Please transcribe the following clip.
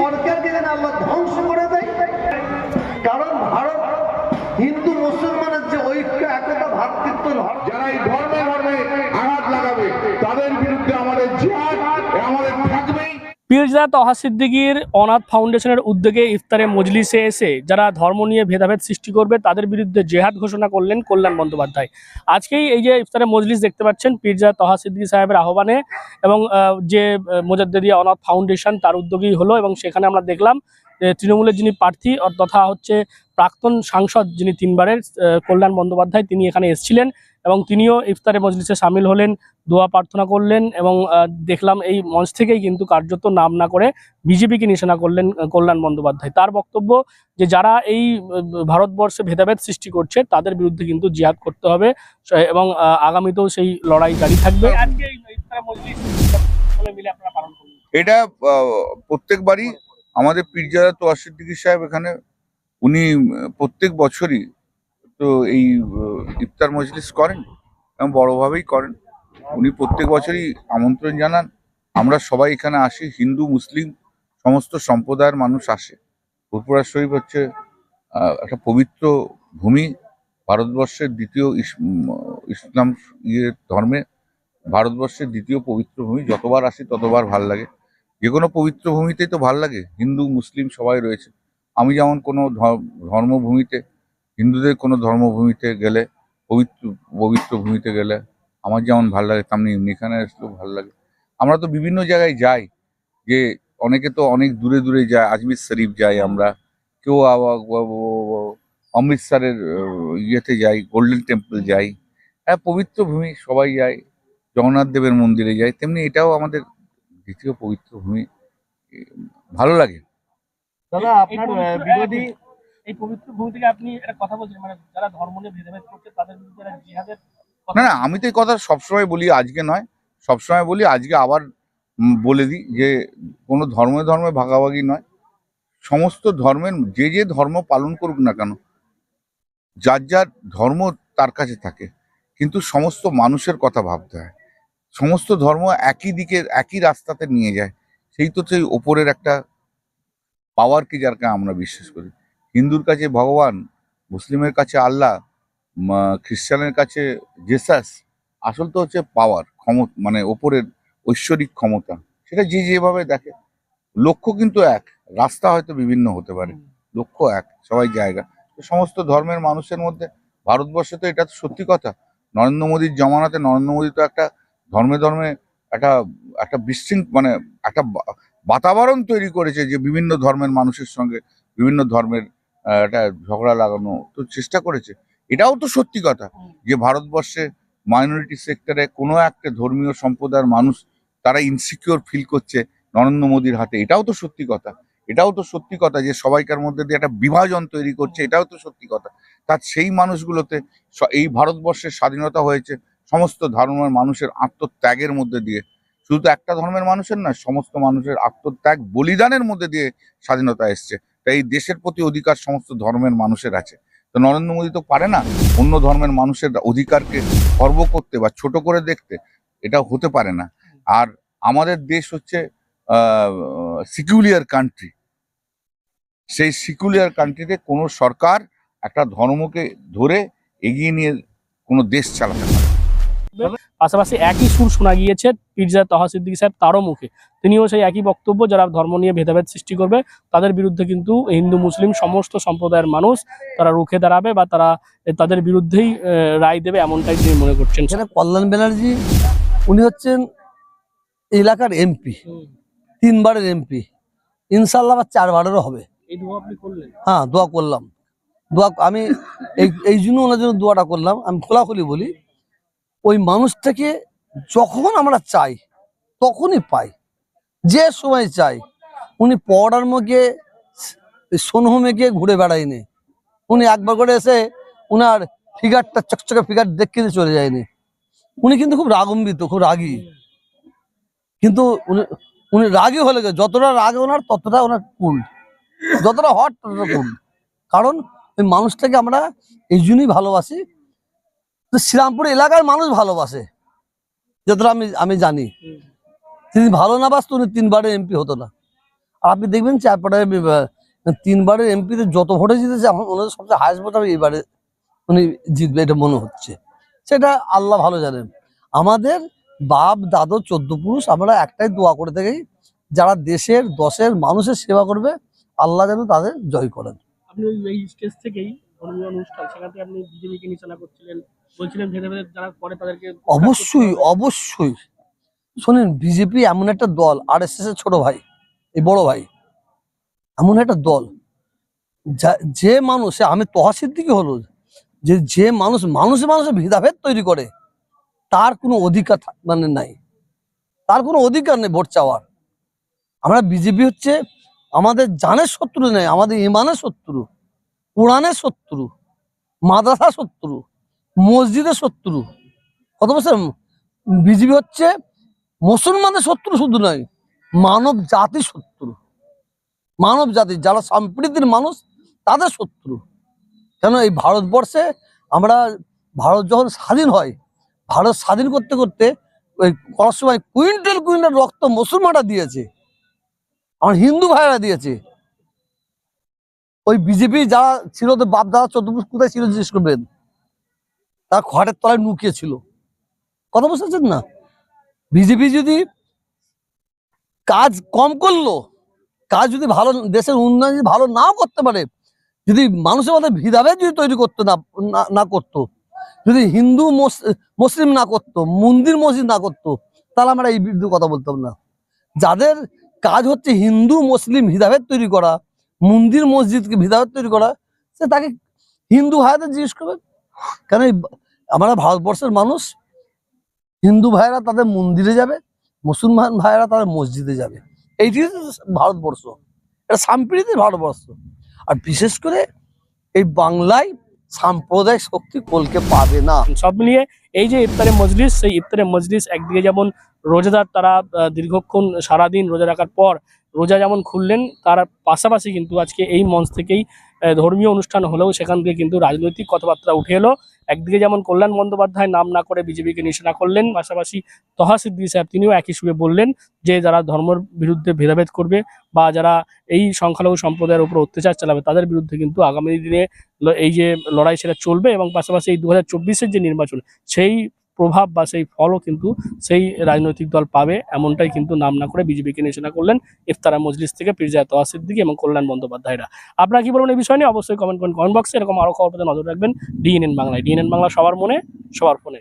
সরকারকে যেন আল্লাহ ধ্বংস করে দেয়? কারণ ভারত হিন্দু মুসলমানের যে ঐক্য, একতা, ভাতৃত্ব, যারা এই ধর্মে ধর্মে আঘাত লাগাবে তাদের বিরুদ্ধে আমাদের জিহাদ আমাদের পীরজা তহা সিদ্দিকির অনাথ ফাউন্ডেশনের উদ্যোগে ইফতারে মজলিসে এসে যারা ধর্ম নিয়ে ভেদাভেদ সৃষ্টি করবে, তাদের বিরুদ্ধে জেহাদ ঘোষণা করলেন কল্যাণ বন্দ্যোপাধ্যায়। আজকেই এই যে ইফতারে মজলিস দেখতে পাচ্ছেন পীরজা তহা সিদ্দিকি সাহেবের আহ্বানে এবং যে মোজাদ্দেদিয়া অনাথ ফাউন্ডেশন তার উদ্যোগেই হলো এবং সেখানে আমরা দেখলাম তৃণমূলের যিনি প্রার্থী তথা হচ্ছে প্রাক্তন সাংসদ যিনি তিনবারের কল্যাণ বন্দ্যোপাধ্যায় তিনি এখানে এসেছিলেন এবং তিনিও ইফতারে মজলিসে সামিল হলেন দোয়া প্রার্থনা করলেন এবং দেখলাম এই মঞ্চ থেকেই কিন্তু কার্যত নাম না করে বিজেপিকে নিশানা করলেন কল্যাণ বন্দ্যোপাধ্যায়। তার বক্তব্য যে যারা এই ভারতবর্ষে ভেদাভেদ সৃষ্টি করছে তাদের বিরুদ্ধে কিন্তু জিহাদ করতে হবে এবং আগামীতেও সেই লড়াই জারি থাকবে। আজকে এই ইফতারে মজলিস সকলে মিলে আপনারা পালন করলেন এটা প্রত্যেকবারই আমাদের পীরজাদা তোয়ার সিদ্দিকী সাহেব এখানে, উনি প্রত্যেক বছরই তো এই ইফতার মজলিস করেন এবং বড়ভাবেই করেন। উনি প্রত্যেক বছরই আমন্ত্রণ জানান, আমরা সবাই এখানে আসি, হিন্দু, মুসলিম, সমস্ত সম্প্রদায়ের মানুষ আসে। ফুরপুরা শরীফ হচ্ছে একটা পবিত্র ভূমি, ভারতবর্ষের দ্বিতীয় ইস- ইসলাম ইয়ে ধর্মে ভারতবর্ষের দ্বিতীয় পবিত্র ভূমি। যতবার আসি ততবার ভালো লাগে। যে কোনো পবিত্র ভূমিতেই তো ভালো লাগে, হিন্দু, মুসলিম সবাই রয়েছে। আমি যেমন কোনো ধর্মভূমিতে, হিন্দুদের কোনো ধর্মভূমিতে গেলে, পবিত্র পবিত্র ভূমিতে গেলে আমার যেমন ভালো লাগে, তেমনি এখানে আসলেও ভালো লাগে। আমরা তো বিভিন্ন জায়গায় যাই, যে অনেকে তো অনেক দূরে দূরে যায়, আজমির শরীফ যাই আমরা, কেউ অমৃতসরের ইয়েতে যাই, গোল্ডেন টেম্পল যাই। হ্যাঁ পবিত্র ভূমি সবাই যায়, জগন্নাথ দেবের মন্দিরে যাই, তেমনি এটাও আমাদের দ্বিতীয় পবিত্র ভূমি ভালো লাগে। দাদা আপনার বিরোধী এই পবিত্র ভূমি থেকে আপনি একটা কথা বলছেন মানে যারা ধর্ম নিয়ে ভেদাভেদ করছে তাদের বিরুদ্ধে জিহাদের না না আমি তো এই কথা সবসময় বলি আজকে নয়। সবসময় বলি আজকে আবার বলে দিই যে কোনো ধর্মে ধর্মে ভাগাভাগি নয়। সমস্ত ধর্মের যে যে ধর্ম পালন করুক না কেন যার যার ধর্ম তার কাছে থাকে। কিন্তু সমস্ত মানুষের কথা ভাবতে হয়। সমস্ত ধর্ম একই দিকে একই রাস্তাতে নিয়ে যায়। সেই তো সেই ওপরের একটা পাওয়ারকে যারকে আমরা বিশ্বাস করি। হিন্দুর কাছে ভগবান মুসলিমের কাছে আল্লাহ খ্রিস্টানের কাছে জেসাস আসল তো হচ্ছে পাওয়ার ক্ষমতা মানে ওপরের ঐশ্বরিক ক্ষমতা। সেটা যে যেভাবে দেখে। লক্ষ্য কিন্তু এক রাস্তা হয়তো বিভিন্ন হতে পারে। লক্ষ্য এক সবাই জায়গা। তো সমস্ত ধর্মের মানুষের মধ্যে ভারতবর্ষে তো এটা তো সত্যি কথা। নরেন্দ্র মোদীর জমানাতে নরেন্দ্র মোদী তো একটা ধর্মে ধর্মে একটা একটা বিশৃঙ্খ মানে একটা বাতাবরণ তৈরি করেছে যে বিভিন্ন ধর্মের মানুষের সঙ্গে বিভিন্ন ধর্মের একটা ঝগড়া লাগানো তো চেষ্টা করেছে। এটাও তো সত্যি কথা যে ভারতবর্ষে মাইনরিটি সেক্টরে কোনো একটা ধর্মীয় সম্প্রদায়ের মানুষ তারা ইনসিকিউর ফিল করছে নরেন্দ্র মোদীর হাতে। এটাও তো সত্যি কথা। এটাও তো সত্যি কথা যে সবাইকার মধ্যে দিয়ে একটা বিভাজন তৈরি করছে। এটাও তো সত্যি কথা। তার সেই মানুষগুলোতে এই ভারতবর্ষের স্বাধীনতা হয়েছে। সমস্ত ধর্মের মানুষের আত্মত্যাগের মধ্যে দিয়ে, শুধু একটা ধর্মের মানুষের নয়, সমস্ত মানুষের আত্মত্যাগ বলিদানের মধ্যে দিয়ে স্বাধীনতা এসছে। তাই এই দেশের প্রতি অধিকার সমস্ত ধর্মের মানুষের আছে। তো নরেন্দ্র মোদী তো পারে না অন্য ধর্মের মানুষের অধিকারকে খর্ব করতে বা ছোট করে দেখতে, এটা হতে পারে না। আর আমাদের দেশ হচ্ছে সিকিউলিয়ার কান্ট্রি সেই সিকিউলিয়ার কান্ট্রিতে কোনো সরকার একটা ধর্মকে ধরে এগিয়ে নিয়ে কোনো দেশ চালাতে পারে না। পাশাপাশি একই সুর শোনা গিয়েছে পীরজা তহা সিদ্দিকী সাহেব তারও মুখে। তিনিও সেই একই বক্তব্য যারা ধর্ম নিয়ে ভেদাভেদ সৃষ্টি করবে তাদের বিরুদ্ধে কিন্তু হিন্দু মুসলিম সমস্ত সম্প্রদায়ের মানুষ তারা রুখে দাঁড়াবে বা তারা তাদের বিরুদ্ধেই রায় দেবে এমনটাই তিনি মনে করছেন। এখানে কল্যাণ ব্যানার্জি উনি হচ্ছেন এলাকার এমপি তিনবারের এমপি। ইনশাল্লাহ আবার চারবারেরও হবে। এই দোয়া আপনি করলেন? হ্যাঁ দোয়া করলাম। দোয়া আমি এই এই জন্য ওনার জন্য দোয়াটা করলাম। আমি খোলাখুলি বলি ওই মানুষটাকে যখন আমরা চাই, তখনই পাই। যে সময় চাই। উনি পড়ার মুখে সোনহমে গিয়ে ঘুরে বেড়ায়নি। উনি একবার করে এসে উনার ফিগারটা চকচকে ফিগার দেখে দিয়ে চলে যায়নি। উনি কিন্তু খুব রাগম্বিত, খুব রাগী। কিন্তু উনি উনি রাগী হলে যতটা রাগ ওনার, ততটা ওনার কুল যতটা হট ততটা কুল কারণ ওই মানুষটাকে আমরা এই জন্যই ভালোবাসি তো শ্রীরামপুর এলাকার মানুষ ভালোবাসে, যতটা আমি আমি জানি। তিনি ভালো না বাসতো উনি তিনবারের এমপি হতো না। আর আপনি দেখবেন চারপাড়ে তিনবারের এমপিতে যত ভোটে জিতেছে মনে হয় সবচেয়ে হায়েস্ট ভোট এইবারে উনি জিতবে, এটা মনে হচ্ছে। সেটা আল্লাহ ভালো জানেন। আমাদের বাপ, দাদু, চোদ্দ পুরুষ, আমরা একটাই দোয়া করে থাকি, যারা দেশের, দশের মানুষের সেবা করবে, আল্লাহ যেন তাদের জয় করেন। আপনি এই স্টেজ থেকেই অনুষ্ঠান, সেখান আপনি বিজেপিকে নিশানা করছিলেন। বলছিলেন ভেদাভেদ যারা করে তাদেরকে অবশ্যই অবশ্যই। শোনেন বিজেপি এমন একটা দল আর এস এর ছোট ভাই এই বড় ভাই এমন একটা দল যা- মানুষ আমি তহাসির দিকে হলো যে যে মানুষ মানুষে মানুষে ভেদাভেদ তৈরি করে তার কোনো অধিকার মানে নাই। তার কোনো অধিকার নেই ভোট চাওয়ার। আমরা বিজেপি হচ্ছে আমাদের জানের শত্রু নেই আমাদের ইমানের শত্রু কোরআনের শত্রু মাদ্রাসা শত্রু। মসজিদের শত্রু। কত বছর? বিজেপি হচ্ছে মুসলমানের শত্রু শুধু নয়, মানব জাতির শত্রু। মানব জাতি, যারা সম্প্রীতির মানুষ, তাদের শত্রু। কেন এই ভারতবর্ষে আমরা, ভারত যখন স্বাধীন হয়, ভারত স্বাধীন করতে করতে ওই করার সময় কুইন্টাল কুইন্টাল রক্ত মুসলমানরা দিয়েছে, আমার হিন্দু ভাইরা দিয়েছে। ওই বিজেপি যারা ছিল তো বাপ দাদা কোথায় ছিল জিজ্ঞেস করবেন? তার ঘরের তলায় লুকিয়ে ছিল। কথা বুঝতে পারছেন না? বিজেপি যদি কাজ কম করল, কাজ যদি ভালো, দেশের উন্নয়ন যদি ভালো নাও করতে পারে, যদি মানুষের মধ্যে ভিদাভেদ যদি তৈরি করতো না, না- করতো, যদি হিন্দু মুসলিম না করতো, মন্দির মসজিদ না করতো, তাহলে আমরা এই বিরুদ্ধে কথা বলতাম না। যাদের কাজ হচ্ছে হিন্দু, মুসলিম ভেদাভেদ তৈরি করা, মন্দির মসজিদকে ভিদাভেদ তৈরি করা, সে তাকে হিন্দু ভাইদের জিজ্ঞেস করবে কেন আমরা ভারতবর্ষের মানুষ, হিন্দু ভাইয়েরা তাদের মন্দিরে যাবে, মুসলমান ভাইয়েরা তাদের মসজিদে যাবে। এইটি ভারতবর্ষ। এটা সাম্প্রীতির ভারতবর্ষ। আর বিশেষ করে এই বাংলায় সাম্প্রদায়িক শক্তি কলকে পাবে না। সব মিলিয়ে এই যে ইফতারে মজলিস, সেই ইফতারে মজলিস একদিকে যেমন রোজাদার তারা দীর্ঘক্ষণ সারাদিন রোজা রাখার পর রোজা যেমন খুললেন, তার পাশাপাশি কিন্তু আজকে এই মঞ্চ থেকেই ধর্মীয় অনুষ্ঠান হলেও সেখান থেকে কিন্তু রাজনৈতিক কথাবার্তা উঠে এলো। একদিকে যেমন কল্যাণ বন্দ্যোপাধ্যায় নাম না করে বিজেপিকে নিশানা করলেন, পাশাপাশি তহা সিদ্দিকী সাহেব তিনিও একই সুরে বললেন যে যারা ধর্মের বিরুদ্ধে ভেদাভেদ করবে বা যারা এই সংখ্যালঘু সম্প্রদায়ের উপর অত্যাচার চালাবে, তাদের বিরুদ্ধে কিন্তু আগামী দিনে এই যে লড়াই সেটা চলবে এবং পাশাপাশি এই দু হাজার যে নির্বাচন, সেই প্রভাব বা সেই ফলও কিন্তু সেই রাজনৈতিক দল পাবে, এমনটাই কিন্তু নাম না করে বিজেপিকে নিশানা করলেন ইফতারা মজলিস থেকে পিরজা তোয়া সিদ্দিকী এবং কল্যাণ বন্দ্যোপাধ্যায়রা। আপনারা কি বলবেন এই বিষয় নিয়ে? অবশ্যই কমেন্ট করেন কমেন্ট বক্সে এরকম আরও খবর পেতে নজর রাখবেন ডিএনএন বাংলায়। ডিএনএন বাংলা সবার মনে, সবার ফোনে।